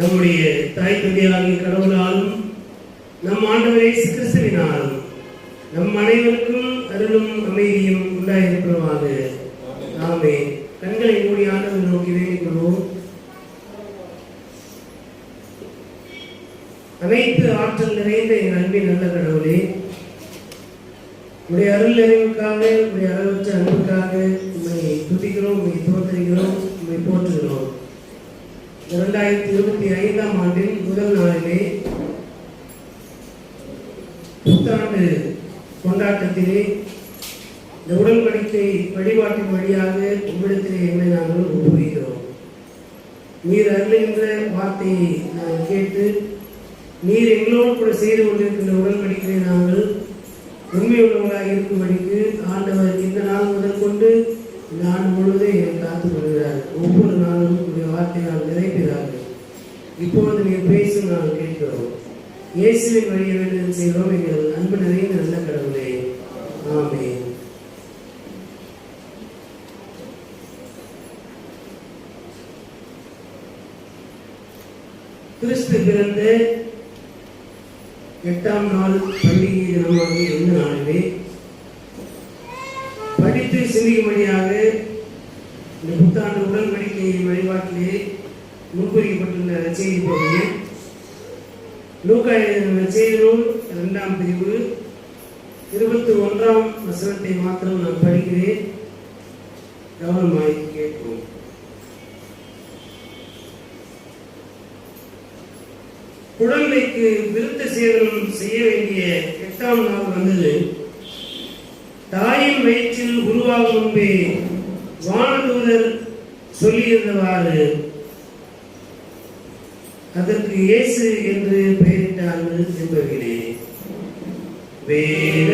நம்முடைய தாய் தந்தையாகிய கடவுளாலும் நம் ஆண்டவரை கிறிஸ்துவினாலும் நம் அனைவருக்கும் அருளும் அமைதியும் உண்டாயிருப்பதாக நாமே கண்களை மூடி ஆண்டவர் நோக்கி வேண்டிக் கொள்வோம் அனைத்து ஆற்றல் நிறைந்த என் அன்பின் நல்ல கடவுளே உடைய அருள் நிறைவுக்காக உடைய அளவற்ற அன்புக்காக உண்மை துதிக்கிறோம் உண்மை தோற்றுகிறோம் உண்மை போற்றுகிறோம். இரண்டாயிரத்தி இருபத்தி ஐந்தாம் ஆண்டின் முதல் நாளிலே புத்தாண்டு கொண்டாட்டத்திலே இந்த உடன்படிக்கை வழிபாட்டின் வழியாக உம்மிடத்திலே எங்களை நாங்கள் ஒப்புகிறோம் நீர் அருளுகின்ற வார்த்தையை நாங்கள் கேட்டு நீர் எங்களோடு கூட செய்து கொண்டிருக்கின்ற உடன்படிக்கையை நாங்கள் உண்மையுள்ளவர்களாக இருக்கும்படிக்கு ஆண்டவர் இந்த நாள் முதல் கொண்டு நான் முழுவதும் என்னை காத்துக் கொள்கிறார் ஒவ்வொரு நாளும் உடைய வார்த்தையால் நிறைக்கிறார்கள். இப்பொழுது நீ பேசும் நாங்கள் கேட்கிறோம். இயேசுவின் வழியை செய்கிறோம். எங்கள் அன்பு நிறைந்த நல்ல கடவுளே. ஆமே கிறிஸ்து பிறந்த எட்டாம் நாள் பண்டிகை தினமாக இந்த நாளிலே படித்து சிந்திக்கும்படியாக இந்த புத்தாண்டு உடன்படிக்கையின் வழிபாட்டிலே முன்குறிக்கப்பட்டுள்ள செய்தி பகுதி லூக்கா எழுதின இரண்டாம் பிரிவு இருபத்தி ஒன்றாம் வசனத்தை மாத்திரம் நான் படிக்கிறேன். கவனமாய் கேட்போம். குழந்தைக்கு விருத்த சேதனம் செய்ய வேண்டிய எட்டாம் நாள் வந்தது. தாயின் வயிற்றில் உருவாகும் முன்பே வானதூதர் சொல்லியிருந்தவாறு அதற்கு இயேசு என்று பெயரிட்டார்கள் என்பவர்களே. வேத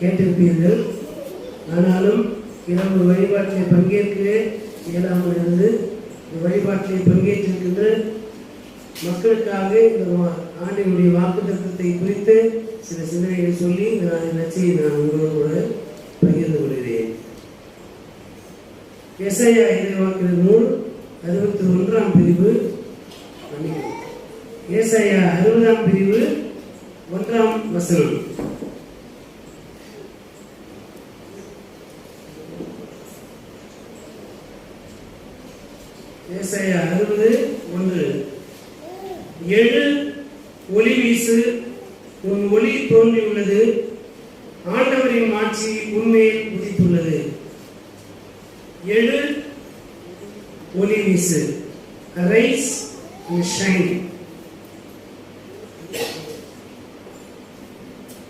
கேட்டிருப்பீர்கள். ஆனாலும் இரவு வழிபாட்டிலே பங்கேற்க இயலாமல் இருந்து வழிபாட்டிலே பங்கேற்றிருக்கின்ற மக்களுக்காக இந்த வா- ஆண்டினுடைய வாக்கு தத்துவத்தை குறித்து சில சிந்தனைகளை சொல்லி நான் நச்சையை நான் உங்களோடு கூட பகிர்ந்து கொள்கிறேன். எஸ்ஐயா இறைவாக்கிற நூல் அறுபத்தி ஒன்றாம் பிரிவு மன்னிக்கவும். ஏசாயா அறுபதாம் பிரிவு ஒன்றாம் வசனம். ஏசாயா அறுபது ஒன்று. எழு ஒளி வீசு உன் ஒளி தோன்றியுள்ளது. ஆண்டவரின் ஆட்சி உண்மையில் உதித்துள்ளது. எழு ஒளி வீசு. ரைஸ் ஷைன்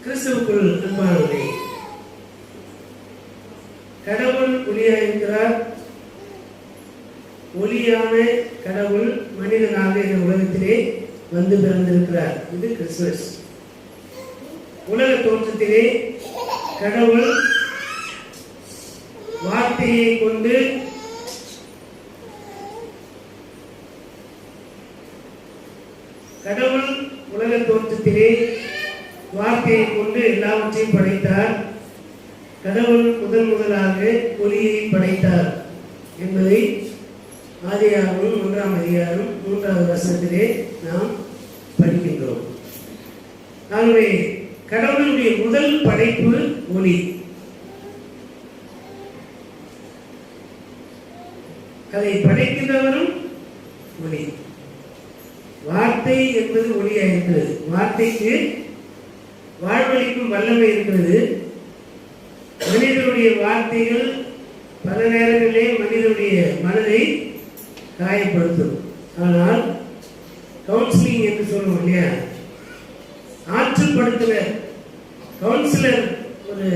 கிறிஸ்துவுக்குள் அன்பானவர்களே கடவுள் ஒளியாயிருக்கிறார் ஒளியான கடவுள் மனிதனாக இந்த உலகத்திலே வந்து பிறந்திருக்கிறார். இது கிறிஸ்துமஸ். உலக தோற்றத்திலே கடவுள் வார்த்தையை கொண்டு கடவுள் உலக தோற்றத்திலே வார்த்தையை கொண்டு எல்லாவற்றையும் படைத்தார். கடவுள் முதன் முதலாக ஒளியை படைத்தார் என்பதை ஆதியாகவும் ஒன்றாம் அதிகாரம் மூன்றாவது வசனத்திலே நாம் படிக்கின்றோம். ஆகவே கடவுளுடைய முதல் படைப்பு ஒளி. அதை படைக்கின்றவரும் ஒளி. வார்த்தை என்பது ஒளியாக இருக்கிறது. வார்த்தைக்கு வாழ்வளிக்கும் வல்லமை இருக்கிறது. மனிதனுடைய வார்த்தைகள் பல நேரங்களிலே மனிதனுடைய மனதை காயப்படுத்தும். ஆனால் கவுன்சிலிங் என்று சொல்லுவோம் இல்லையா? ஆற்றுப்படுத்தல கவுன்சிலர் ஒரு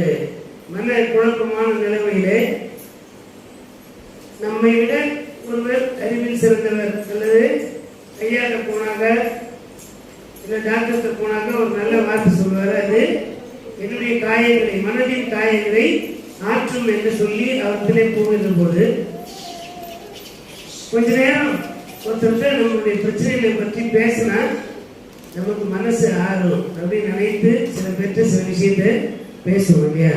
மன குழப்பமான நிலைமையிலே நம்மை விட ஒருவர் அறிவில் சிறந்தவர் அல்லது ஐயாட்ட போனாங்க இல்லை டாக்டர்கிட்ட போனாங்க ஒரு நல்ல வார்த்தை சொல்வார் அது என்னுடைய காயங்களை மனதின் காயங்களை ஆற்றும் என்று சொல்லி அவர்கிட்டே போகின்ற போது கொஞ்ச நேரம் ஒருத்தர்கிட்ட நம்மளுடைய பிரச்சனைகளை பற்றி பேசினா நமக்கு மனசு ஆறும். அப்படின்னு நினைத்து சில பேர்கிட்ட சில விஷயத்தை பேசுவோம் இல்லையா?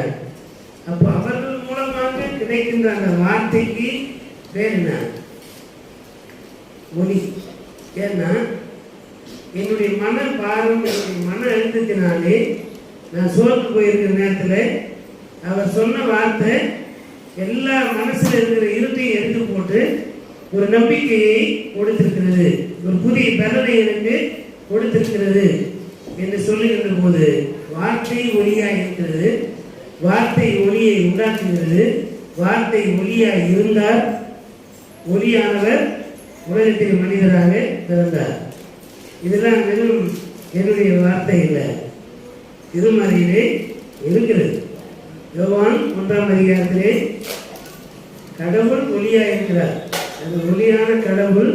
அப்போ அவர்கள் மூலமாக கிடைக்கின்ற அந்த வார்த்தைக்கு பேர் என்ன? ஒளி ஏன்னா என்னுடைய மன பாரம் என்னுடைய மன அழுத்தத்தினாலே நான் சோர்ந்து போயிருக்கிற நேரத்தில் அவர் சொன்ன வார்த்தை எல்லா மனசில் இருக்கிற இருட்டையும் எடுத்து போட்டு ஒரு நம்பிக்கையை கொடுத்திருக்கிறது. ஒரு புதிய பலனை எனக்கு கொடுத்திருக்கிறது என்று சொல்லுகின்ற போது வார்த்தை ஒளியாக இருக்கிறது. வார்த்தை ஒளியை உண்டாக்குகிறது. வார்த்தை ஒளியாக இருந்தார். ஒளியானவர் உலகத்தில் மனிதராக பிறந்தார். இதெல்லாம் வெறும் என்னுடைய வார்த்தை இல்லை திருமறையிலே இருக்கிறது. யோவான் ஒன்றாம் அதிகாரத்திலே கடவுள் ஒளியாக இருக்கிறார். அந்த ஒளியான கடவுள்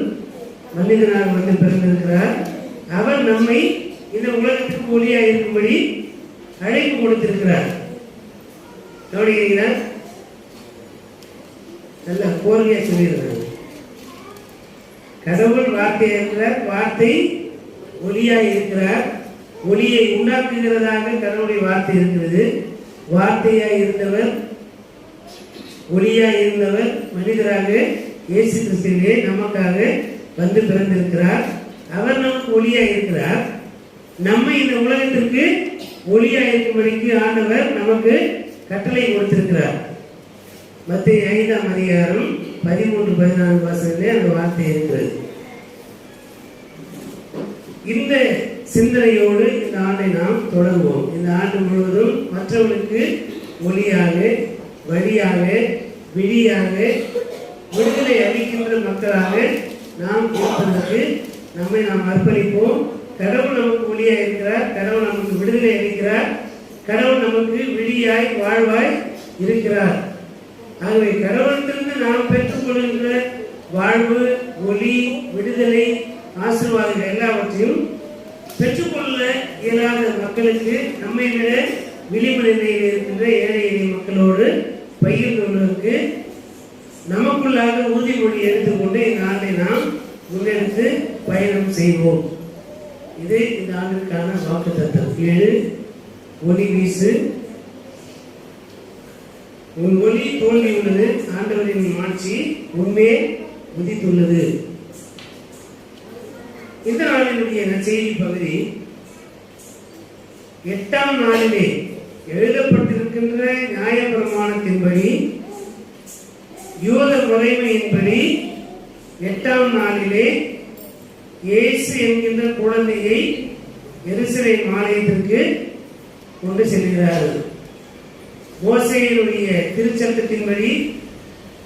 மனிதனாக வந்து பிறந்திருக்கிறார். அவர் நம்மை இந்த உலகத்துக்கு ஒளியாக இருக்கும்படி அழைப்பு கொடுத்திருக்கிறார். கவனிக்கிறீங்களா நல்ல கோரிக்கையாக சொல்லியிருக்கிறார். கடவுள் வார்த்தை இருக்கிறார் வார்த்தை ஒளியாக இருக்கிறார். ஒளியை உண்டாக்குகிறதாக கடவுளுடைய வார்த்தை இருக்கிறது. வார்த்தையாக இருந்தவர் ஒளியாக இருந்தவர் மனிதராக இயேசு கிறிஸ்துவே நமக்காக வந்து பிறந்திருக்கிறார். அவர் நமக்கு ஒளியா இருக்கிறார் நம்ம இந்த உலகத்திற்கு ஒளியாய் இருக்கும்படிக்கு ஆண்டவர் நமக்கு கட்டளை கொடுத்திருக்கிறார். மத்திய ஐந்தாம் அதிகாரம் பதிமூன்று பதினாறு வாசலிலே அந்த வார்த்தை இருக்கிறது. இந்த சிந்தனையோடு இந்த ஆண்டை நாம் தொடங்குவோம். இந்த ஆண்டு முழுவதும் மற்றவர்களுக்கு ஒளியாக வழியாக விழியாக விடுதலை அளிக்கின்ற மக்களாக நாம் இருப்பதற்கு நம்மை நாம் அர்ப்பணிப்போம். கடவுள் நமக்கு ஒளியாக இருக்கிறார் கடவுள் நமக்கு விடுதலை அளிக்கிறார். கடவுள் நமக்கு விழியாய் வாழ்வாய் இருக்கிறார். ஆகவே கடவுளத்திலிருந்து நாம் பெற்றுக்கொள்கின்ற வாழ்வு ஒளி விடுதலை ஆசீர்வாதங்கள் எல்லாவற்றையும் பெற்றுக்கொள்ள இயலாத மக்களுக்கு நம்மை விட விளிம்பு நிலையில் இருக்கின்ற ஏழை எளிய மக்களோடு பகிர்ந்து கொள்வதற்கு நமக்குள்ளாக உறுதிமொழி எடுத்துக்கொண்டு இந்த ஆண்டை நாம் முன்னெடுத்து பயணம் செய்வோம். இது இந்த ஆண்டிற்கான வாக்கு தத்துவம் ஏழு ஒளி வீசு. உன் ஒளி தோல்வியுள்ளது ஆண்டவரின் ஆட்சி உண்மையே உதித்துள்ளது. இந்த நாளினுடைய நச்செய்தி பகுதி எட்டாம் நாளிலே எழுதப்பட்டிருக்கின்ற நியாயப்பிரமாணத்தின்படி யூத முறைமையின்படி எட்டாம் நாளிலே இயேசு என்கின்ற குழந்தையை எரிசிலை ஆலயத்திற்கு கொண்டு செல்கிறார்கள் ஓசையினுடைய திருச்சட்டத்தின்படி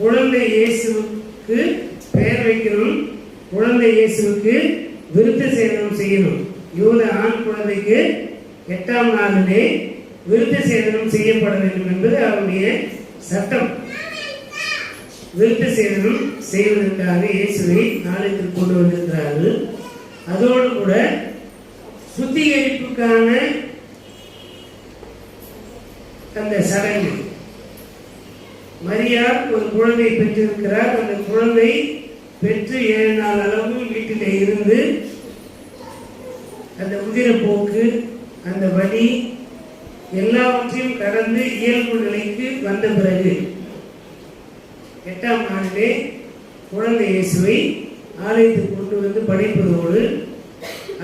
குழந்தை இயேசுவுக்கு பெயர் வைக்கணும் குழந்தை இயேசுவுக்கு விருத்த சேதனம் செய்யணும். யூத ஆண் குழந்தைக்கு எட்டாம் நாளிலே விருத்த சேதனம் செய்யப்பட வேண்டும் என்பது அவருடைய சட்டம். விருத்த சேதனம் செய்வதற்காக இயேசுவை நாளைக்கு கொண்டு வந்திருக்கிறார்கள். அதோடு கூட சுத்திகரிப்புக்கான அந்த சடங்கு. மரியார் ஒரு குழந்தை பெற்றிருக்கிறார். அந்த குழந்தை பெற்று ஏழு நாள் அளவு வீட்டிலே இருந்து அந்த உதிரப்போக்கு அந்த வலி எல்லாவற்றையும் கடந்து இயல்பு நிலைக்கு வந்த பிறகு எட்டாம் ஆண்டிலே குழந்தை இயேசுவை ஆலயத்துக்கு கொண்டு வந்து படைப்பதோடு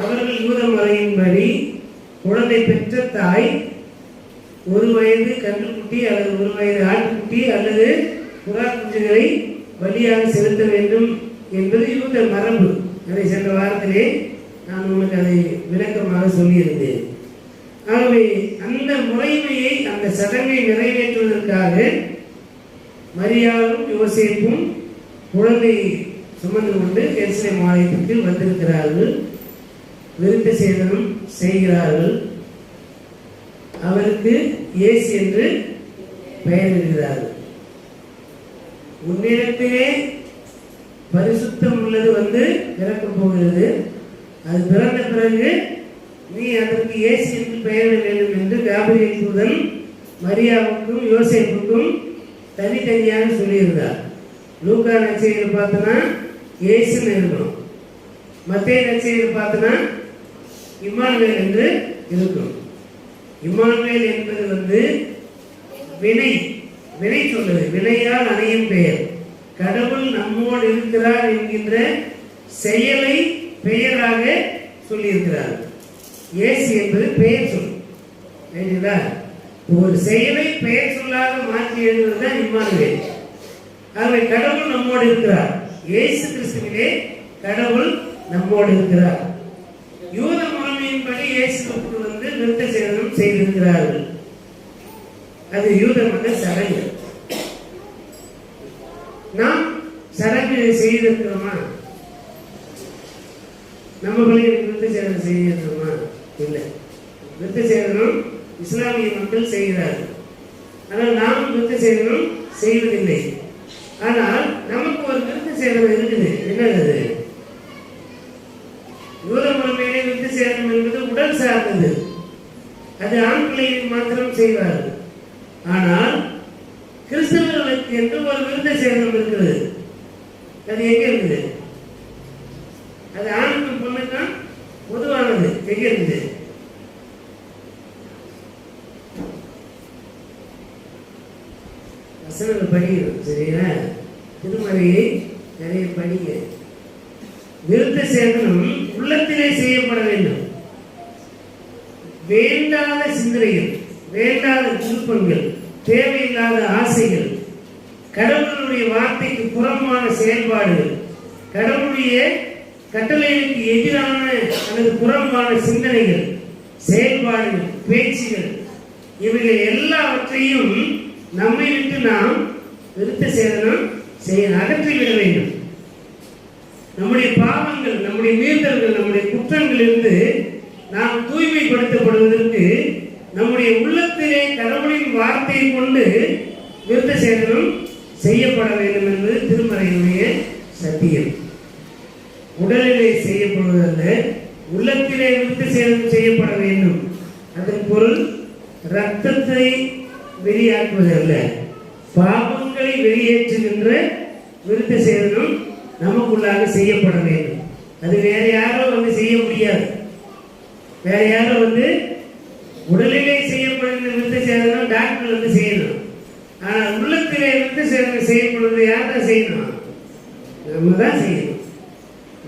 அவர்கள் யூத மறையின்படி குழந்தை பெற்ற தாய் ஒரு வயது கன்றுக்குட்டி அல்லது ஒரு வயது ஆட்டுக்குட்டி அல்லது புறா குஞ்சுகளை பலியாக செலுத்த வேண்டும் என்பது யூத மரபு. அதை சென்ற வாரத்திலே நான் உங்களுக்கு அதை விளக்கமாக சொல்லியிருந்தேன். ஆகவே அந்த முறைமையை அந்த சடங்கை நிறைவேற்றுவதற்காக மரியாவும் யோசிப்பும் குழந்தை சுமந்து கொண்டு எருசலேம் ஆலயத்துக்கு வந்திருக்கிறார்கள். விருத்த சேதனம் செய்கிறார்கள். அவருக்கு இயேசு என்று பெயரிடுகிறார்கள். உன்னிடத்திலே பரிசுத்தம் உள்ளது வந்து பிறக்க போகிறது. அது பிறந்த பிறகு நீ அதற்கு இயேசு என்று பெயரிட வேண்டும் என்று காபிரியல் தூதன் மரியாவுக்கும் யோசிப்புக்கும் தனித்தனியாக சொல்லியிருந்தார். லூக்கா நச்சையில் பார்த்தோன்னா இயேசுன்னு இருக்கணும். மத்திய நச்சையில் பார்த்தோன்னா இம்மானுவேல் என்று இருக்கும் இம்மானுவேல் என்பது வந்து வினை வினை சொல்லுது. வினையால் அணையும் பெயர். கடவுள் நம்மோடு இருக்கிறார் என்கின்ற செயலை பெயராக சொல்லியிருக்கிறார். இயேசு என்பது பெயர் சொல். சரிங்களா ஒரு செயலை பெயர் சொல்லாக மாற்றி எழுதுவது தான் இம்மானுவேல் ஆகவே கடவுள் நம்மோடு இருக்கிறார். இயேசு கிறிஸ்துவிலே கடவுள் நம்மோடு இருக்கிறார். யூத முறைமையின்படி இயேசுக்கு வந்து நிறுத்த சேதனம் செய்திருக்கிறார்கள். அது யூத மத சடங்கு. நாம் சடங்கு செய்திருக்கிறோமா? நம்ம பிள்ளைகளுக்கு சேதனம் செய்திருக்கிறோமா? இல்லை. நிறுத்த சேதனம் இஸ்லாமிய மக்கள் செய்கிறார்கள். ஆனால் நாம் விருத்த சேதனம் செய்வதில்லை. ஆனால் நமக்கு ஒரு விருத்த சேதனம் இருக்குது. என்னது? அது யூத முழுமையிலே விருத்த சேதனம் என்பது உடல் சார்ந்தது. அது ஆண் பிள்ளைகள் மாத்திரம் செய்வார்கள். ஆனால் கிறிஸ்தவர்களுக்கு என்று ஒரு விருத்த சேதனம் இருக்குது அது எங்க இருக்குது? அது ஆணுக்கும் பொண்ணுக்கு பொதுவானது எங்க இருக்குது வசனங்கள் படிக்கணும் சரிங்களா திருமறையை நிறைய படிங்க விருத்த சேதனம் உள்ளத்திலே செய்யப்பட வேண்டும் வேண்டாத சிந்தனைகள் வேண்டாத விருப்பங்கள் தேவையில்லாத ஆசைகள் கடவுளுடைய வார்த்தைக்கு செயல்பாடு. செயல்பாடுகள் கடவுளுடைய கட்டளைகளுக்கு எதிரான அல்லது புறம்பான சிந்தனைகள் செயல்பாடுகள் பேச்சுகள் இவைகள் எல்லாவற்றையும் நம்மை விட்டு நாம் விருத்த சேதனம் செய்ய அகற்றிவிட வேண்டும். நம்முடைய பாவங்கள் நம்முடைய மீறுதல்கள் நம்முடைய குற்றங்களிலிருந்து நாம் தூய்மைப்படுத்தப்படுவதற்கு நம்முடைய உள்ளத்திலே கடவுளின் வார்த்தையை கொண்டு விருத்த சேதனம் செய்யப்பட வேண்டும் என்பது திருமறையினுடைய சத்தியம். உடலிலே செய்யப்படுவதல்ல உள்ளத்திலே விட்டு சேதனம் செய்யப்பட வேண்டும். அதன் பொருள் ரத்தத்தை வெளியாக்குவதல்ல பாவங்களை வெளியேற்றுகின்ற விருத்த சேதனம் நமக்குள்ளாக செய்யப்பட வேண்டும். அது வேற யாரோ வந்து செய்ய முடியாது. வேற யாரோ வந்து உடலிலே செய்யப்படுகிற விருத்த சேதனம் டாக்டர் வந்து செய்யணும். ஆனால் உள்ளத்திலே விருத்த செய்யும் பொழுது யார் தான் செய்யணும்? நம்ம தான் செய்யணும்.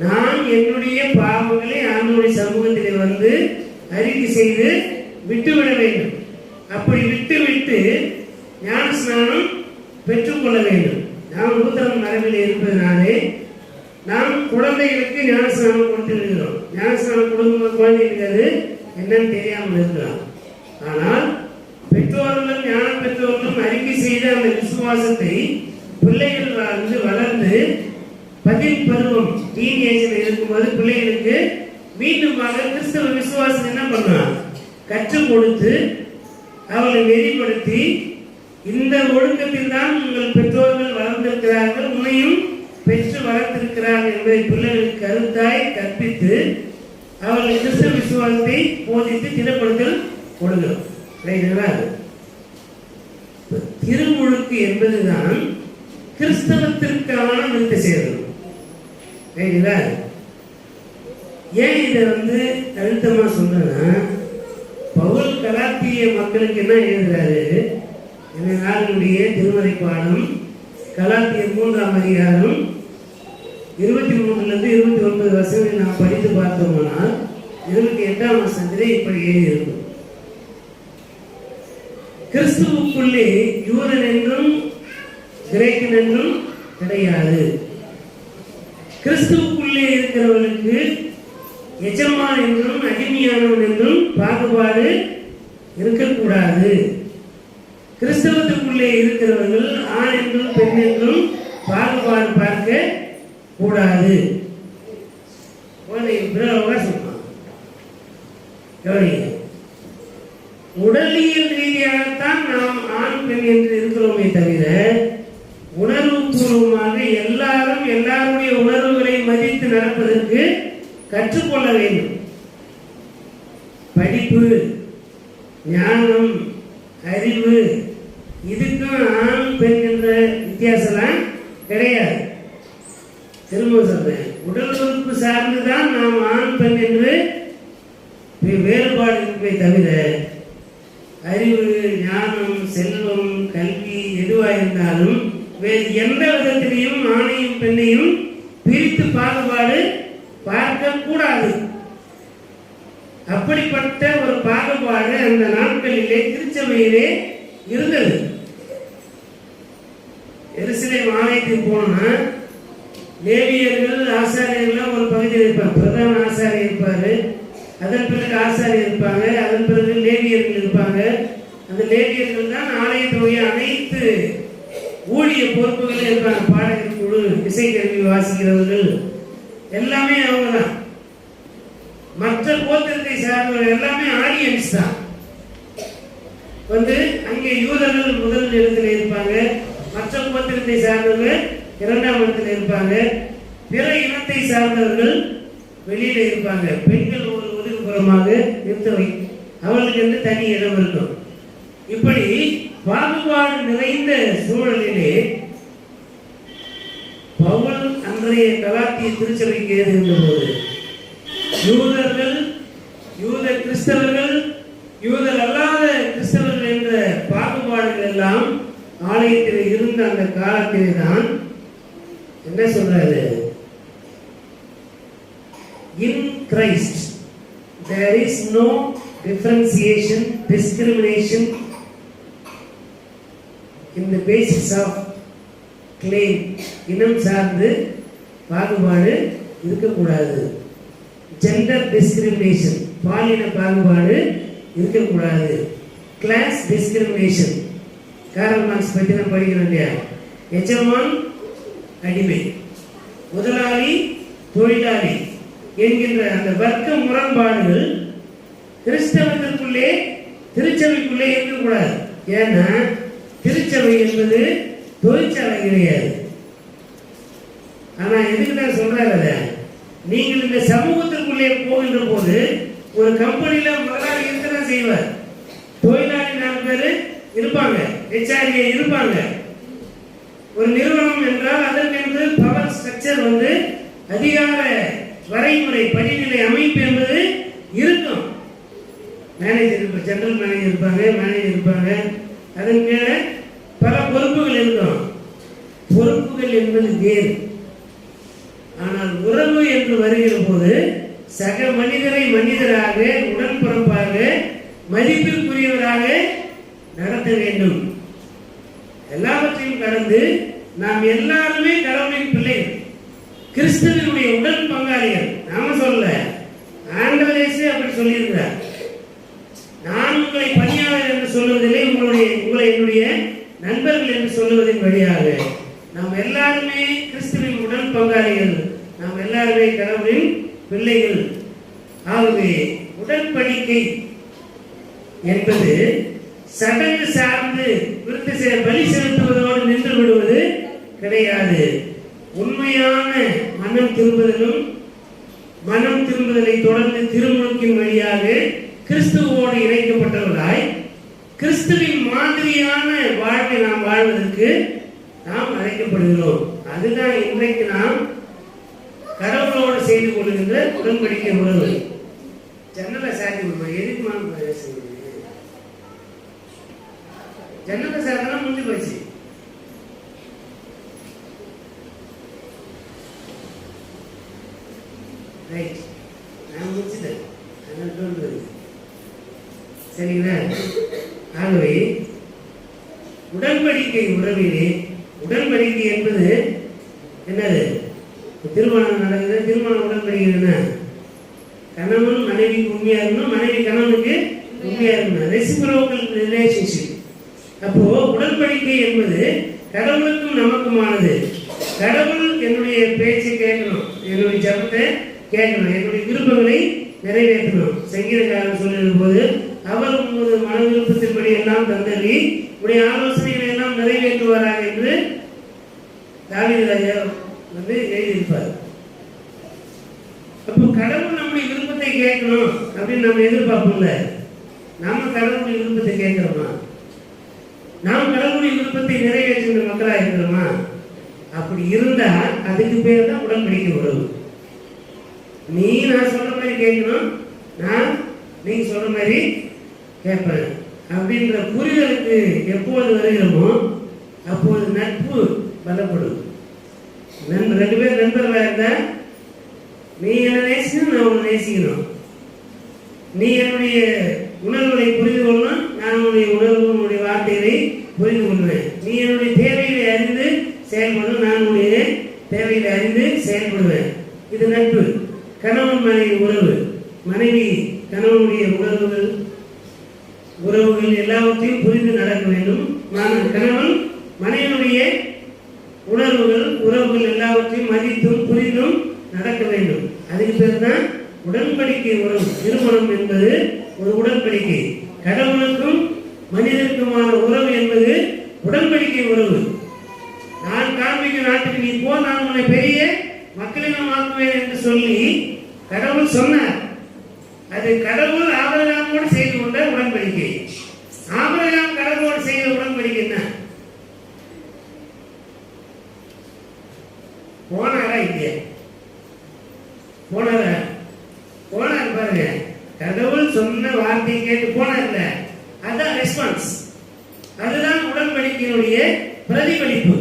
நான் என்னுடைய பாவங்களை ஆண்டோடைய சமூகத்திலே வந்து அறிக்கை செய்து விட்டுவிட வேண்டும். அப்படி விட்டு விட்டு ஞான ஸ்நானம் பெற்றுக்கொள்ள வேண்டும். நாம் நூத்தன மரபில் இருப்பதனாலே நாம் குழந்தைகளுக்கு ஞானஸ்நானம் ஞான ஞானஸ்நானம் கொடுக்கும்போது குழந்தைகளுக்கு அது என்னன்னு தெரியாமல் இருக்கலாம். ஆனால் பெற்றோர்களும் ஞான பெற்றோர்களும் அறிக்கை செய்த அந்த விசுவாசத்தை பிள்ளைகள் வந்து வளர்ந்து பதில் பருவம் டீனேஜில் இருக்கும்போது பிள்ளைகளுக்கு மீண்டுமாக கிறிஸ்தவ விசுவாசம் என்ன பண்ணலாம் கற்றுக் கொடுத்து அவளை நெறிப்படுத்தி இந்த ஒழுக்கத்தில் தான் உங்கள் பெற்றோர்கள் வளர்ந்திருக்கிறார்கள் உன்னையும் பெற்று வளர்த்திருக்கிறார்கள் என்பதை பிள்ளைகளுக்கு கருத்தாய் கற்பித்து அவர்கள் கிறிஸ்தவ விசுவாசத்தை போதித்து திடப்படுத்தல் கொடுக்கிறோம் ரைட்டுங்களா திருமுழுக்கு என்பதுதான் கிறிஸ்தவத்திற்கான விருத்த சேதனம் ரைட்டுங்களா ஏன் இதை வந்து அழுத்தமா சொன்னா பவுல் கலாத்திய மக்களுக்கு என்ன எழுதுறாரு? இந்த நாளினுடைய திருமறை பாடம் கலாத்திய மூன்றாம் அதிகாரம் இருபத்தி மூணுலேருந்து இருபத்தி ஒன்பது வருஷங்களை நாம் படித்து பார்த்தோம்னா இருபத்தி எட்டாம் வருஷத்திலே இப்படி எழுதியிருக்கும் கிறிஸ்துவுக்குள்ளே யூதன் என்றும் கிரேக்கன் என்றும் கிடையாது. கிறிஸ்துவுக்குள்ளே இருக்கிறவர்களுக்கு எஜமான் என்றும் அடிமையானவன் என்றும் பாகுபாடு இருக்கக்கூடாது. கிறிஸ்தவத்துக்குள்ளே இருக்கிறவர்கள் ஆண் என்றும் பெண் என்றும் பாகுபாடு பார்க்க கூடாது. அவகாசம் கவனிங்க. உடலியல் ரீதியாகத்தான் நாம் ஆண் பெண் என்று இருக்கிறோமே தவிர உணர்வு பூர்வமாக எல்லாரும் எல்லாருடைய உணர்வுகளை மதித்து நடப்பதற்கு கற்றுக்கொள்ள வேண்டும். படிப்பு ஞானம் அறிவு இதுக்கும் ஆண் பெண் என்ற வித்தியாசம்லாம் கிடையாது. திரும்ப சொல்றேன் உடல் உறுப்பு சார்ந்துதான் நாம் ஆண் பெண் என்று வேறுபாடு இருப்பை தவிர அறிவு ஞானம் செல்வம் கல்வி எதுவாக இருந்தாலும் வேறு எந்த விதத்திலையும் ஆணையும் பெண்ணையும் பிரித்து பாகுபாடு பார்க்க கூடாது அப்படிப்பட்ட ஒரு பாகுபாடு அந்த நாட்களிலே திருச்சபையிலே இருந்தது. எருசலேம் ஆலயத்துக்கு போனோம்னா லேவியர்கள் ஆசாரியர்கள் ஒரு பகுதியில் இருப்பாங்க. பிரதான ஆசாரியர் இருப்பாரு. அதன் பிறகு ஆசாரியர் அந்த தான் ஆலயத்தினுடைய அனைத்து ஊழிய பொறுப்புகள் இருப்பாங்க பாடகர் குழு இசைக்கருவி வாசிக்கிறவர்கள் எல்லாமே அவங்க தான் மற்ற கோத்திரத்தை சார்ந்தவர்கள் எல்லாமே ஆடியன்ஸ் தான். வந்து அங்கே யூதர்கள் முதல் இடத்துல இருப்பாங்க. மற்ற கோத்திரத்தை சார்ந்தவர்கள் இரண்டாம் இடத்துல இருப்பாங்க. பிற இனத்தை சார்ந்தவர்கள் வெளியில இருப்பாங்க. பெண்கள் ஒரு ஒதுக்குப்புறமாக நிறுத்தவை அவர்களுக்கு என்று தனி இடம் இருக்கும் இப்படி பாகுபாடு நிறைந்த சூழலிலே பவுல் அன்றைய கலாத்திய திருச்சபைக்கு எழுதுகின்ற போது யூதர்கள் யூத கிறிஸ்தவர்கள் யூதர் அல்லாத கிறிஸ்தவர்கள் என்ற பாகுபாடுகள் எல்லாம் ஆலயத்தில் இருந்த அந்த காலத்திலே தான் என்ன சொல்றாரு? In Christ there is no differentiation discrimination in the basis of claim இனம் சார்ந்து பாகுபாடு இருக்கக்கூடாது. ஜெண்டர் டிஸ்கிரிமினேஷன் பாலின பாகுபாடு இருக்கக்கூடாது. கிளாஸ் டிஸ்கிரிமினேஷன் காரல் மார்க்ஸ் பற்றி நம்ம படிக்கிறோம் இல்லையா? எஜமான் அடிமை முதலாளி தொழிலாளி என்கின்ற அந்த வர்க்க முரண்பாடுகள் கிறிஸ்தவத்திற்குள்ளே திருச்சபைக்குள்ளே இருக்கக்கூடாது. ஏன்னா திருச்சபை என்பது தொழிற்சாலை கிடையாது. ஆனா எதுக்கு நான் சொல்றாரு அதை? நீங்கள் இந்த சமூகத்திற்குள்ளே போகின்ற போது ஒரு கம்பெனியில முதலாளி இருக்க செய்வார் தொழிலாளி நாலு பேர் இருப்பாங்க ஹெச்ஆர்ஏ இருப்பாங்க. ஒரு நிறுவனம் என்றால் அதற்கென்று பவர் ஸ்ட்ரக்சர் வந்து அதிகார வரைமுறை படிநிலை அமைப்பு என்பது இருக்கும். மேனேஜர் ஜெனரல் மேனேஜர் இருப்பாங்க மேனேஜர் இருப்பாங்க. அதன் மேலே பல பொறுப்புகள் இருந்தோம் பொறுப்புகள் என்பது வேறு. ஆனால் உறவு என்று வருகிற போது சக மனிதரை மனிதராக உடன்பிறப்பாக மதிப்பிற்குரியவராக நடத்த வேண்டும். எல்லாவற்றையும் கடந்து நாம் எல்லாருமே கடவுளின் பிள்ளைகள் கிறிஸ்தவனுடைய உடல் பங்காளிகள். நாம சொல்ல ஆண்டவரேசே அப்படி சொல்லியிருக்கிறார். நான் உங்களை பணியாளர் என்று சொல்வதில்லை உங்களுடைய உங்களை என்னுடைய நண்பர்கள் என்று சொல்லுவதன் வழியாக நாம் எல்லாருமே கிறிஸ்துவின் உடல் பங்காளிகள். நாம் எல்லாருமே கடவுளின் பிள்ளைகள். ஆகவே உடன்படிக்கை என்பது சடங்கு சார்ந்து விருத்து செய்ய பலி செலுத்துவதோடு நின்று விடுவது கிடையாது. உண்மையான மனம் திரும்புதலும் மனம் திரும்புதலை தொடர்ந்து திருமுழுக்கின் வழியாக கிறிஸ்துவோடு இணைக்கப்பட்டவர்களாய் கிறிஸ்துவின் மாதிரியான வாழ்வை நாம் வாழ்வதற்கு நாம் அழைக்கப்படுகிறோம். அதுதான் இன்றைக்கு நாம் கடவுளோடு செய்து கொள்கின்ற உடன்படிக்கை உறவு. ஜன்னலை சாத்தியமா எதுக்குமா ஜன்னலை சாத்தினா முடிஞ்சு போச்சு. ரைட் நான் முடிச்சுட்டேன். சரிங்களா? ஆகவே உடன்படிக்கை உறவிலே உடன்படிக்கை என்பது என்னது? திருமணம் நடக்குது திருமண உடன்படிக்கை என்ன? கணவன் மனைவிக்கு உண்மையா இருக்கணும் மனைவி கணவனுக்கு உண்மையா இருக்கணும். ரெசிப்ரோக்கல் ரிலேஷன்ஷிப் அப்போ உடன்படிக்கை என்பது கடவுளுக்கும் நமக்குமானது. கடவுள் என்னுடைய பேச்சை கேட்கணும் என்னுடைய ஜபத்தை கேட்கணும் என்னுடைய விருப்பங்களை நிறைவேற்றணும். சங்கீதக்காரன் சொல்லிய போது அவரும் உமது மன விருப்பத்தின்படி எல்லாம் தந்தளி உடைய ஆலோசனைகளை எல்லாம் நிறைவேற்றுவாராக என்று தாவிதராஜா வந்து எழுதியிருப்பார். அப்போ கடவுள் நம்முடைய விருப்பத்தை கேட்கணும் அப்படின்னு நம்ம எதிர்பார்ப்போம்ல? நாம கடவுளுடைய விருப்பத்தை கேட்கிறோமா? நாம் கடவுளுடைய விருப்பத்தை நிறைவேற்றுகிற மக்களாக இருக்கிறோமா? அப்படி இருந்தா அதுக்கு பேர் தான் உடன்படிக்கை உறவு. நீ நான் சொல்ற மாதிரி கேட்கணும் நான் நீங்க சொல்ற மாதிரி கேட்பேன் அப்படின்ற புரிதலுக்கு எப்போது வருகிறோமோ அப்போது நட்பு பலப்படும். நண்பர் ரெண்டு பேர் நண்பர்களாக இருந்தால் நீ என்ன நேசிக்கணும் நான் உன்னை நேசிக்கணும். நீ என்னுடைய உணர்வுகளை புரிந்து கொள்ளணும் நான் உன்னுடைய உணர்வு உன்னுடைய வார்த்தைகளை புரிந்து கொள்வேன். நீ என்னுடைய தேவைகளை அறிந்து செயல்படும் நான் உன்னுடைய தேவைகளை அறிந்து செயல்படுவேன். இது நட்பு. கணவன் மனைவி உறவு. மனைவி கணவனுடைய உணர்வுகள் உறவுகள் எல்லாவற்றையும் புரிந்து நடக்க வேண்டும். மன- கணவன் மனைவியுடைய உணர்வுகள் உறவுகள் எல்லாவற்றையும் மதித்தும் புரிந்தும் நடக்க வேண்டும். அதுக்கு பேர் தான் உடன்படிக்கை உறவு. திருமணம் என்பது ஒரு உடன்படிக்கை. கடவுளுக்கும் மனிதனுக்குமான உறவு என்பது உடன்படிக்கை உறவு. நான் காண்பிக்கும் நாட்டுக்கு நீ போ நான் உன்னை பெரிய மக்களிடம் ஆக்குவேன் என்று சொல்லி கடவுள் சொன்ன அது கடவுள் ஆபரகாமோடு செய்து கொண்ட உடன்படிக்கை ஆபரகாம் கடவுளோடு செய்த உடன்படிக்கை என்ன போனாரா இல்லையா போனாரா போனார் பாருங்க கடவுள் சொன்ன வார்த்தையை கேட்டு போனார்ல அதான் ரெஸ்பான்ஸ் அதுதான் உடன்படிக்கையினுடைய பிரதிபலிப்பு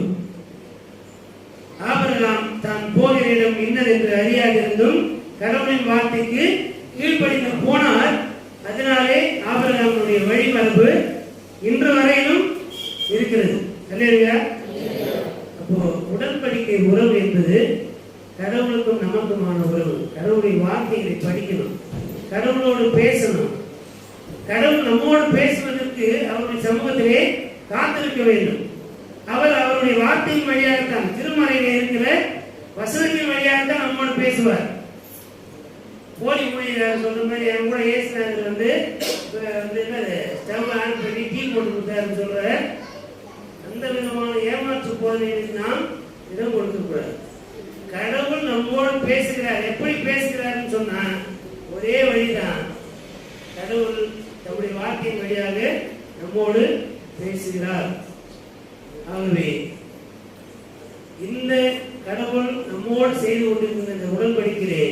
ஆபிரகாம் தான் போகிற இடம் இன்னதென்று அறியாதிருந்தும் கடவுளின் வார்த்தைக்கு கீழ்ப்படிந்து போனார் அதனாலே ஆபிரகாமுடைய வழிமரபு இன்று வரையிலும் இருக்கிறது அல்லையா அப்போ உடன்படிக்கை உறவு என்பது கடவுளுக்கும் நமக்குமான உறவு. கடவுளுடைய வார்த்தைகளை படிக்கணும். கடவுளோடு பேசணும். கடவுள் நம்மோடு பேசுவதற்கு அவருடைய சமூகத்திலே காத்திருக்க வேண்டும். அவர் அவருடைய வார்த்தையின் வழியாகத்தான் திருமறையில் இருக்கிற வசனத்தின் வழியாகத்தான் நம்மோடு பேசுவார். போலி மொழியாளர் சொல்ற மாதிரி என் கூட ஏசுநாதர் வந்து வந்து என்னது ஸ்டவ் ஆன் பண்ணி டீ போட்டு கொடுத்தாருன்னு சொல்ற அந்த விதமான ஏமாற்று போதனைகளுக்கு நாம் இடம் கொடுக்க கூடாது. கடவுள் நம்மோடு பேசுகிறார் எப்படி பேசுகிறார்னு சொன்னா ஒரே வழிதான். கடவுள் நம்முடைய வார்த்தையின் வழியாக நம்மோடு பேசுகிறார். ஆகவே இந்த கடவுள் நம்மோடு செய்து கொண்டிருக்கின்ற இந்த உடன்படிக்கிறே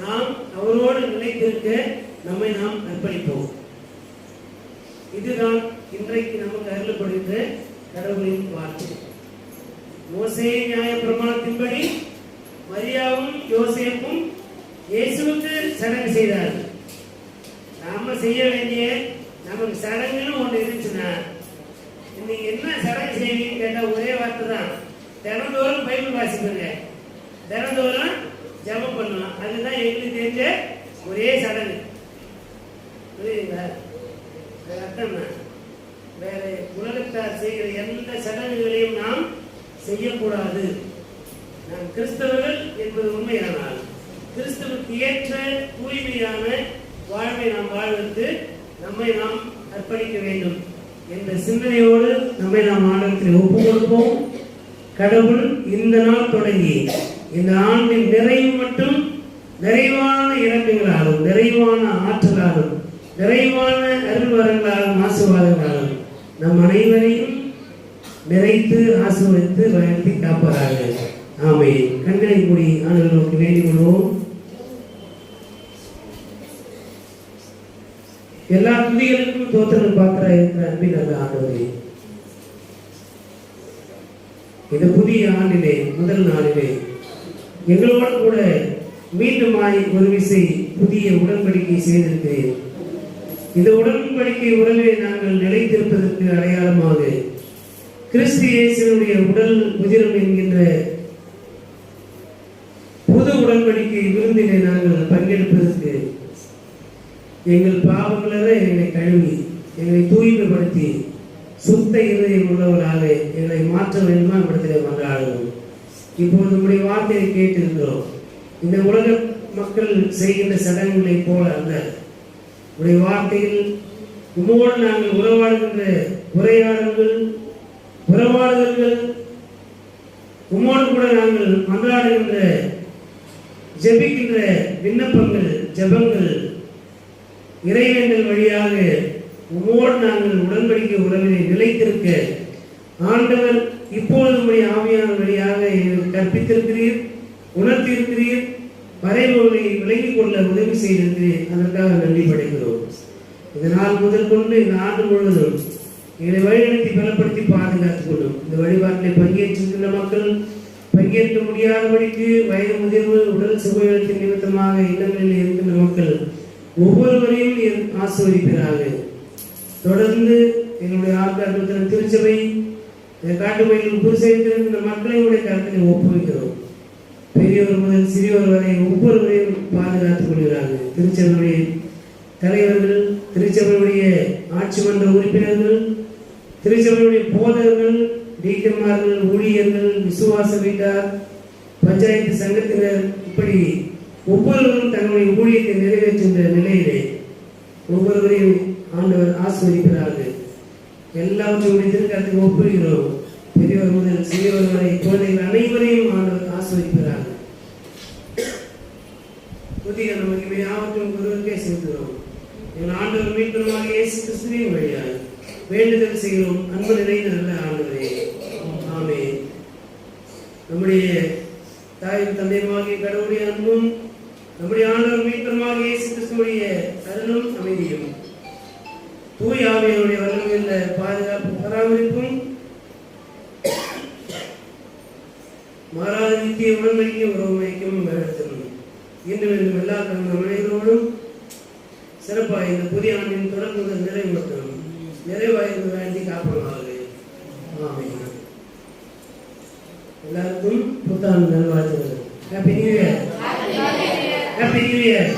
நாம் அவரோடு நிலைத்திருக்க நம்மை நாம் அர்ப்பணிப்போம் இதுதான் இன்றைக்கு நமக்கு அருளப்படுகின்ற கடவுளின் வார்த்தை. மோசே நியாய பிரமாணத்தின்படி மரியாவும் யோசேப்பும் இயேசுவுக்கு சடங்கு செய்தார்கள். நாம செய்ய வேண்டிய நமக்கு சடங்குன்னு ஒன்று இருந்துச்சுன்னா இன்னைக்கு என்ன சடங்கு செய்வீங்கன்னு கேட்டா ஒரே வார்த்தை தான் தினந்தோறும் பைபிள் வாசிப்பேங்க. தினந்தோறும் ஜபம் பண்ணலாம் அதுதான் எங்களுக்கு தெரிஞ்ச ஒரே சடங்கு. புரியுதுங்களா? அர்த்தம் வேற உலகத்தார் செய்கிற எந்த சடங்குகளையும் நாம் செய்யக்கூடாது. கிறிஸ்தவர்கள் என்பது உண்மையானால் கிறிஸ்தவுக்கு ஏற்ற தூய்மையான வாழ்வை நாம் வாழ்வதற்கு நம்மை நாம் அர்ப்பணிக்க வேண்டும் என்ற சிந்தனையோடு நம்மை நாம் ஆண்டத்தில் ஒப்பு கொடுப்போம் கடவுள் இந்த நாள் தொடங்கி இந்த ஆண்டின் நிறைவு மட்டும் நிறைவான இறக்கங்களாலும் நிறைவான ஆற்றலாலும் நிறைவான அருள்வரங்களாலும் ஆசீர்வாதங்களாலும் நம் அனைவரையும் நிறைத்து ஆசீர்வதித்து வளர்த்தி காப்பதாக ஆமே கண்களை மூடி ஆண்டுகளுக்கு வேண்டிக் கொள்வோம். எல்லா துதிகளுக்கும் தோத்திரம் பார்க்கிற இருக்கிற அன்பின் நல்ல ஆண்டவரே இந்த புதிய ஆண்டிலே முதல் நாளிலே எங்களோடு கூட மீண்டுமாய் ஒரு விசை புதிய உடன்படிக்கை செய்திருக்கிறேன். இந்த உடன்படிக்கை உடலே நாங்கள் நிலைத்து கிறிஸ்து இயேசுடைய உடல் உதிரம் என்கின்ற உடன்படிக்கை விருந்தினை நாங்கள் பங்கெடுப்பதற்கு எங்கள் பாவங்களற எங்களை கழுவி எங்களை தூய்மைப்படுத்தி சுத்த இருதயம் உள்ளவராக எங்களை மாற்ற வேண்டுமா இடத்திலே மன்றாடுவோம் இப்போது நம்முடைய வார்த்தையை கேட்டிருக்கிறோம். இந்த உலக மக்கள் செய்கின்ற சடங்குகளைப் போல அல்ல. உடைய வார்த்தையில் உமோடு நாங்கள் உறவாடுகின்ற உரையாடல்கள் உறவாடுதல்கள் உமோடு கூட நாங்கள் மன்றாடுகின்ற ஜெபிக்கின்ற விண்ணப்பங்கள் ஜபங்கள் இறைவன்கள் வழியாக உமோடு நாங்கள் உடன்படிக்கை உறவினை நிலைத்திருக்க ஆண்டவர் இப்பொழுது உடைய ஆவியான வழியாக எங்களுக்கு கற்பித்திருக்கிறீர் உணர்த்தியிருக்கிறீர் மறைபொருளை விலகிக் கொள்ள உதவி செய்திருக்கிறீர். அதற்காக நன்றி படைக்கிறோம். இதனால் முதல் கொண்டு இந்த ஆண்டு முழுவதும் எங்களை வழிநடத்தி பலப்படுத்தி பாதுகாத்துக் கொள்ளும். இந்த வழிபாட்டில் பங்கேற்றிருக்கின்ற மக்கள் பங்கேற்க முடியாதபடிக்கு வயது முதிர்வு உடல் சுகத்தின் நிமித்தமாக இல்லங்களில் இருக்கின்ற மக்கள் ஒவ்வொருவரையும் நீர் தொடர்ந்து எங்களுடைய ஆட்காட்டு திருச்சபை காட்டுமையில் காட்டுப்பயிலும் புரிசெய்திருக்கின்ற மக்களை உடைய கருத்தில் ஒப்புவிக்கிறோம். பெரியவர் முதல் சிறியவர் வரை ஒவ்வொருவரையும் பாதுகாத்துக் கொள்கிறார்கள். திருச்சபையுடைய தலைவர்கள் திருச்சபையுடைய ஆட்சி மன்ற உறுப்பினர்கள் திருச்சபையுடைய போதகர்கள் டீக்கன்மார்கள் ஊழியர்கள் விசுவாச வீட்டார் பஞ்சாயத்து சங்கத்தினர் இப்படி ஒவ்வொருவரும் தங்களுடைய ஊழியத்தை நிறைவேற்றுகின்ற நிலையிலே ஒவ்வொருவரையும் ஆண்டவர் ஆசிர்வதிக்கிறார்கள் எல்லாவற்றையும் திருக்கரத்துக்கு ஒப்புகிறோம். பெரியவர் முதல் சிறியவர் வரை குழந்தைகள் அனைவரையும் ஆண்டவர் ஆசிர்வதிக்கிறார்கள் புதிய நமக்கு யாவற்றும் ஒருவருக்கே செலுத்துகிறோம். எங்கள் ஆண்டவர் மீண்டும் இயேசு கிறிஸ்துவின் வழியாக. வேண்டுதல் செய்கிறோம் அன்பு நிறைந்த நல்ல ஆண்டவரே. ஆமே நம்முடைய தாயும் தந்தையுமாகிய கடவுளுடைய அன்பும் நம்முடைய ஆண்டவர் மீட்புமாக இயேசு கிறிஸ்துவுடைய அருளும் அமைதியும். தூய் ஆவியனுடைய வல்லமையுள்ள பாதுகாப்பு பராமரிப்பும் மாறாத நித்திய உடன்படிக்கை உறவுமைக்கும் நடத்தணும் இன்று வேண்டும் எல்லா கடந்த மனிதரோடும் சிறப்பாக இந்த புதிய ஆண்டின் தொடர்ந்து நிறைவேற்றணும் நிறைவாய்ந்து வேண்டி ஆமென் எல்லாருக்கும் புத்தாண்டு நல்வாழ்த்துக்கள். Happy new year happy new year